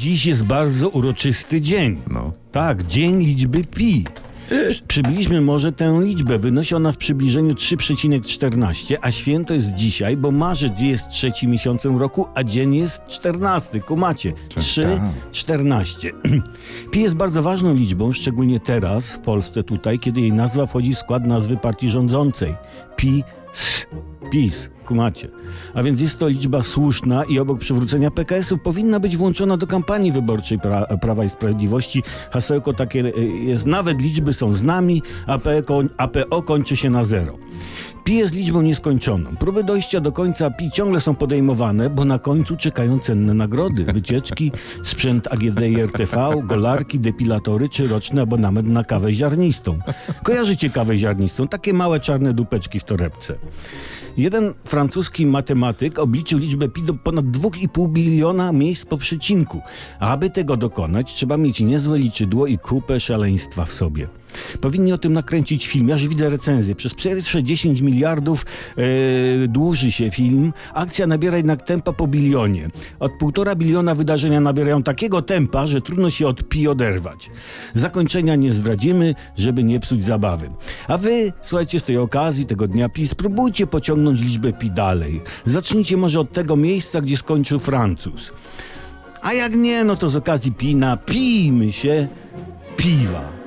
Dziś jest bardzo uroczysty dzień. No. Tak, dzień liczby pi. Przy- Przybliżmy może tę liczbę. Wynosi ona w przybliżeniu 3,14, a święto jest dzisiaj, bo marzec jest trzecim miesiącem roku, a dzień jest 14. Kumacie. Tak, 3,14. Pi jest bardzo ważną liczbą, szczególnie teraz w Polsce tutaj, kiedy jej nazwa wchodzi w skład nazwy partii rządzącej. Pi, s, PiS, kumacie. A więc jest to liczba słuszna i obok przywrócenia PKS-u powinna być włączona do kampanii wyborczej pra, Prawa i Sprawiedliwości. Hasełko takie y, jest, nawet liczby są z nami, a PO, APO kończy się na zero. Pi jest liczbą nieskończoną. Próby dojścia do końca Pi ciągle są podejmowane, bo na końcu czekają cenne nagrody. Wycieczki, sprzęt AGD i RTV, golarki, depilatory czy roczny abonament na kawę ziarnistą. Kojarzycie kawę ziarnistą? Takie małe czarne dupeczki w torebce. Jeden francuski matematyk obliczył liczbę pi do ponad 2,5 biliona miejsc po przecinku. Aby tego dokonać, trzeba mieć niezłe liczydło i kupę szaleństwa w sobie. Powinni o tym nakręcić film. Ja już widzę recenzję. Przez pierwsze 10 miliardów e, dłuży się film. Akcja nabiera jednak tempa po bilionie. Od półtora biliona wydarzenia nabierają takiego tempa, że trudno się od pi oderwać. Zakończenia nie zdradzimy, żeby nie psuć zabawy. A wy, słuchajcie, z tej okazji, tego dnia pi, spróbujcie pociągnąć liczbę pi dalej. Zacznijcie może od tego miejsca, gdzie skończył Francuz. A jak nie, no to z okazji pi napijmy się piwa.